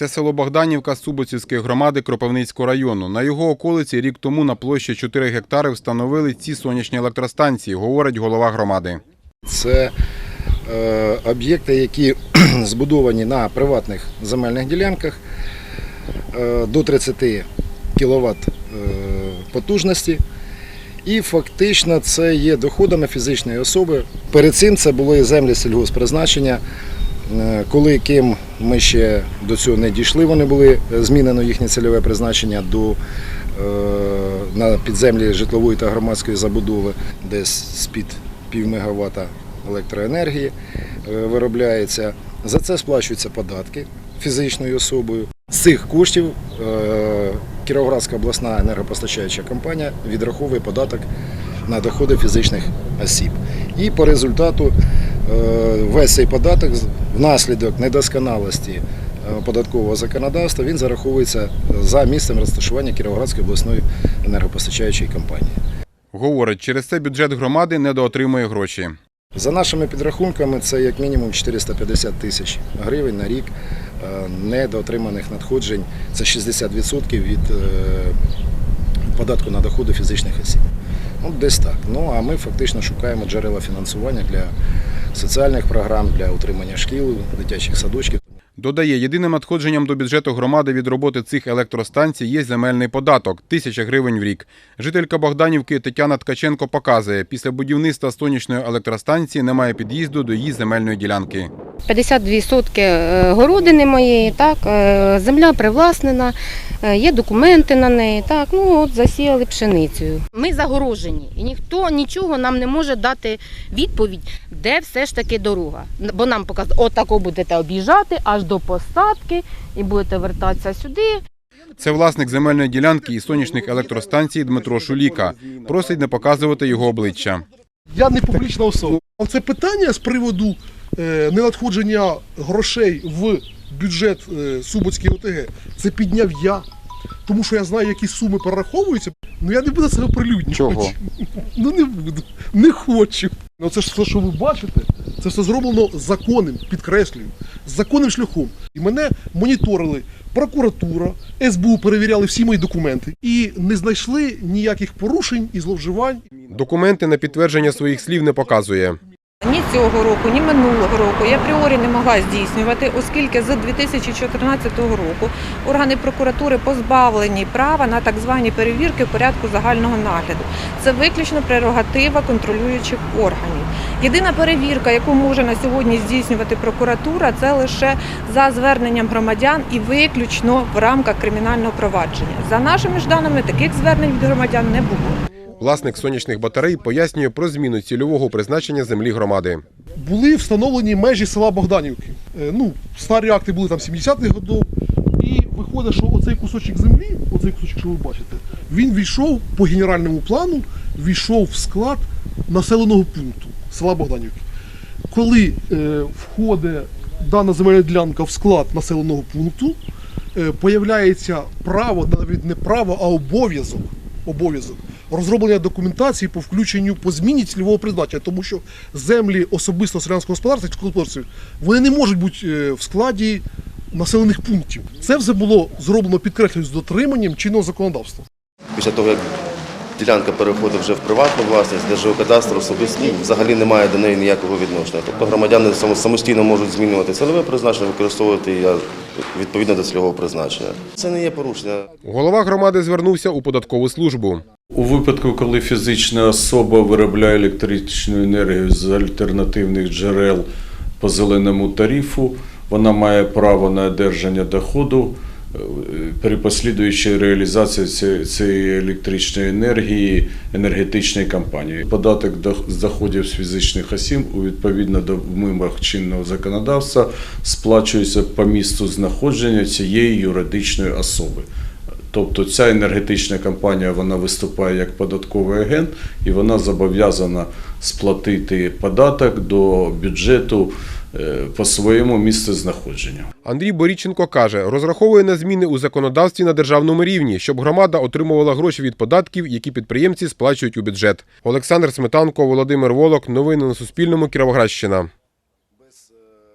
Це село Богданівка Субоцівської громади Кропивницького району. На його околиці рік тому на площі 4 гектари встановили ці сонячні електростанції, говорить голова громади. Це е, об'єкти, які збудовані на приватних земельних ділянках е, до 30 кВт потужності. І фактично це є доходами фізичної особи. Перед цим це були землі сільгоспризначення. Е, Коли ким ми ще до цього не дійшли, вони були е, змінено їхнє цільове призначення до е, на підземлі житлової та громадської забудови, десь з-під пів мегаватта електроенергії виробляється. За це сплачуються податки фізичною особою. З цих коштів Кіровоградська обласна енергопостачаюча компанія відраховує податок на доходи фізичних осіб. І по результату весь цей податок внаслідок недосконалості е, податкового законодавства він зараховується за місцем розташування Кіровоградської обласної енергопостачаючої компанії. Говорить, через це бюджет громади недоотримує гроші. За нашими підрахунками, це як мінімум 450 тисяч гривень на рік е, недоотриманих надходжень. Це 60% від е, податку на доходи фізичних осіб. Ну, десь так. Ну а ми фактично шукаємо джерела фінансування для соціальних програм, для утримання шкіл, дитячих садочків. Додає, єдиним надходженням до бюджету громади від роботи цих електростанцій є земельний податок – тисяча гривень в рік. Жителька Богданівки Тетяна Ткаченко показує, після будівництва сонячної електростанції немає під'їзду до її земельної ділянки. 52 сотки е, городини моєї, так, е, земля привласнена, є документи на неї, так, ну от засіяли пшеницею. Ми загорожені, і ніхто нічого нам не може дати відповідь, де все ж таки дорога. Бо нам показали, отако будете об'їжджати аж до посадки і будете вертатися сюди. Це власник земельної ділянки і сонячних електростанцій Дмитро Шуліка. Просить не показувати його обличчя. Я не публічна особа. Це питання з приводу е, ненадходження грошей в бюджет е, Суботської ОТГ. Це підняв я. Тому що я знаю, які суми перераховуються. Ну я не буду себе прилюднювати. Чого? Ну не буду. Не хочу. Ну це ж все, що ви бачите, це все зроблено законним, підкреслюю, законним шляхом. І мене моніторили прокуратура, СБУ перевіряли всі мої документи і не знайшли ніяких порушень і зловживань. Документи на підтвердження своїх слів не показує. Ні цього року, ні минулого року я апріорі не могла здійснювати, оскільки з 2014 року органи прокуратури позбавлені права на так звані перевірки в порядку загального нагляду. Це виключно прерогатива контролюючих органів. Єдина перевірка, яку може на сьогодні здійснювати прокуратура, це лише за зверненням громадян і виключно в рамках кримінального провадження. За нашими ж даними, таких звернень від громадян не було. Власник сонячних батарей пояснює про зміну цільового призначення землі громади. були встановлені межі села Богданівки. Е, Ну, старі акти були там 70-х годів. І виходить, що оцей кусочок землі, оцей кусочок, що ви бачите, він війшов по генеральному плану, війшов в склад населеного пункту села Богданівки. Коли е, входить дана земельна ділянка в склад населеного пункту, е, появляється право, навіть не право, а обов'язок. Обов'язок розроблення документації по включенню по зміні цільового призначення, тому що землі особисто селянського господарства вони не можуть бути е, в складі населених пунктів. Це все було зроблено підкреслюю з дотриманням чинного законодавства. Після того, як ділянка переходить вже в приватну власність, Держгеокадастр особисто взагалі не має до неї ніякого відношення. Тобто громадяни само- самостійно можуть змінювати цільове призначення, використовувати його відповідно до цільового призначення. Це не є порушення. Голова громади звернувся у податкову службу. У випадку, коли фізична особа виробляє електричну енергію з альтернативних джерел по зеленому тарифу, вона має право на одержання доходу при послідуючій реалізації ці- цієї електричної енергії енергетичної компанії. Податок з доходів з фізичних осіб у відповідно до вимог чинного законодавства сплачується по місту знаходження цієї юридичної особи. Тобто ця енергетична компанія вона виступає як податковий агент і вона зобов'язана сплатити податок до бюджету е, по своєму місцезнаходженню. Андрій Боріченко каже, розраховує на зміни у законодавстві на державному рівні, щоб громада отримувала гроші від податків, які підприємці сплачують у бюджет. Олександр Сметанко, Володимир Волок. Новини на Суспільному. Кіровоградщина.